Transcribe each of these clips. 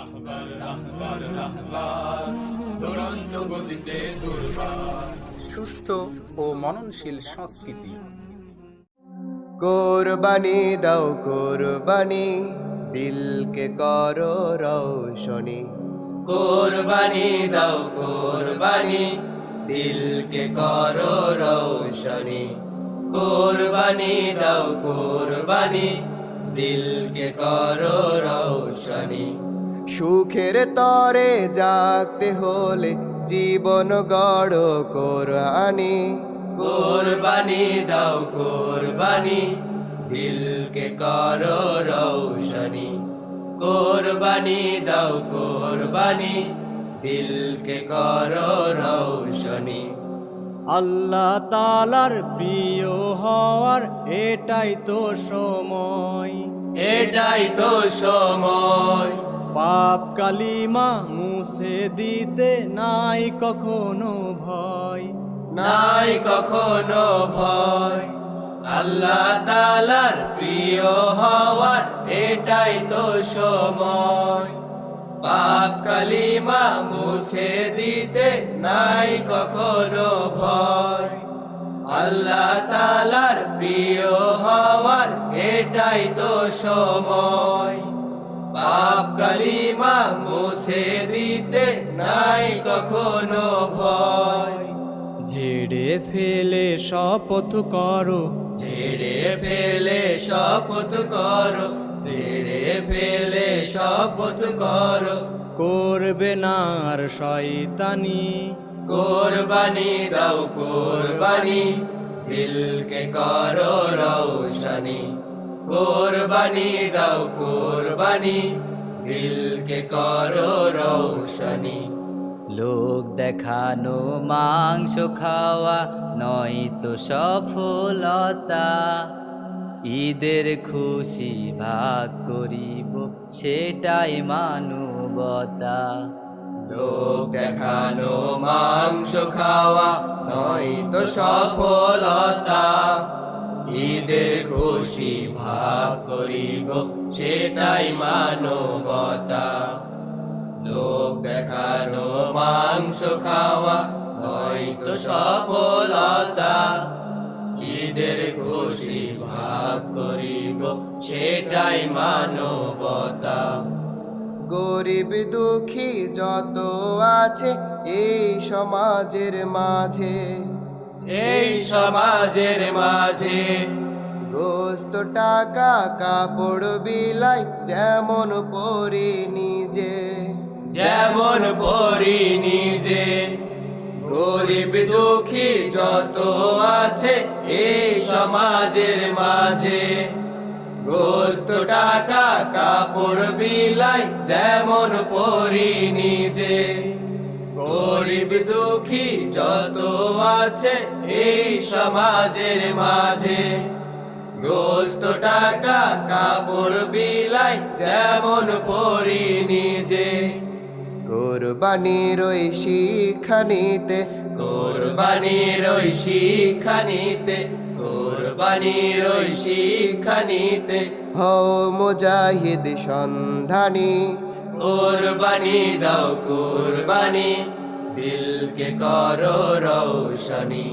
রাহবার রাহবার রাহবার দুরন্ত গতিতে দুর্বার। সুস্থ ও মননশীল সংস্কৃতি। কোরবানি দাও কোরবানি দিলকে করো রৌশনি কোরবানি দাও কোরবানি দিলকে করো রৌশনি কোরবানি দাও কোরবানি দিলকে করো রৌশনি সুখের তরে জাগতে হলে জীবন গড় কোরআনি কোরবানি দাও কোরবানি। দিলকে করো রৌশনি কোরবানি দাও কোরবানি। দিলকে করো রৌশনি আল্লাহ তালার প্রিয় হওয়ার এটাই তো সময়। এটাই তো সময়। পাপ কালিমা মুছে দিতে নাই কখনো ভয়। নাই কখনো ভয়। আল্লাহ তালার প্রিয় হওয়ার এটাই তো সময়। পাপ কালিমা মুছে দিতে নাই কখনো ভয়। আল্লাহ তালার প্রিয় হওয়ার এটাই তো সময়। পাপ কালিমা মুছে দিতে নাই কখনো ভয়। ঝেড়ে ফেলে শপথ করো। ছেড়ে ফেলে শপথ করো। ছেড়ে ফেলে শপথ করো। করবে না আর শয়তানি। কোরবানি দাও কোরবানি। দিলকে করো রৌশনি কোরবানি দাও, কোরবানি। দিলকে করো রৌশনি লোক দেখানো মাংস খাওয়া নয় তো সফলতা। ঈদের খুশি ভাগ করিব, সেটাই মানবতা। লোক দেখানো মাংস খাওয়া নয় তো সফলতা। ঈদের খুশি ভাগ করিব, সেটাই মানবতা। লোক দেখানো মাংস খাওয়া নয় তো সফলতা। ঈদের খুশি ভাগ করিব, সেটাই মানবতা। গরিব দুঃখী যত আছে, এই সমাজের মাঝে এই সমাজের মাঝে। গোস্ত টাকা কাপড় বিলাই যেমন পরি নিজে। যেমন পরি নিজে। গরিব দুঃখী যত আছে এই সমাজের মাঝে। গোস্ত টাকা কাপড় বিলাই যেমন পরি নিজে। গরিব দুঃখী যত আছে এই সমাজের মাঝে। গোস্ত, টাকা, কাপড়, বিলাই যেমন পরি নিজে। কোরবানির ওই শিক্ষা নিতে কোরবানির ওই শিক্ষা নিতে কোরবানির ওই শিক্ষা হও মুজাহিদ সন্ধানী। কোরবানি দাও, কোরবানি। দিলকে করো রৌশনি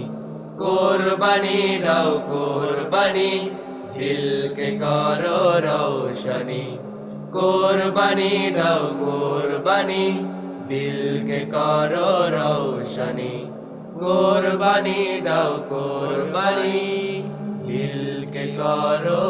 কোরবানি দাও, কোরবানি। দিলকে করো রৌশনি কোরবানি দাও, কোরবানি। দিলকে করো রৌশনি কোরবানি দাও, কোরবানি। দিলকে করো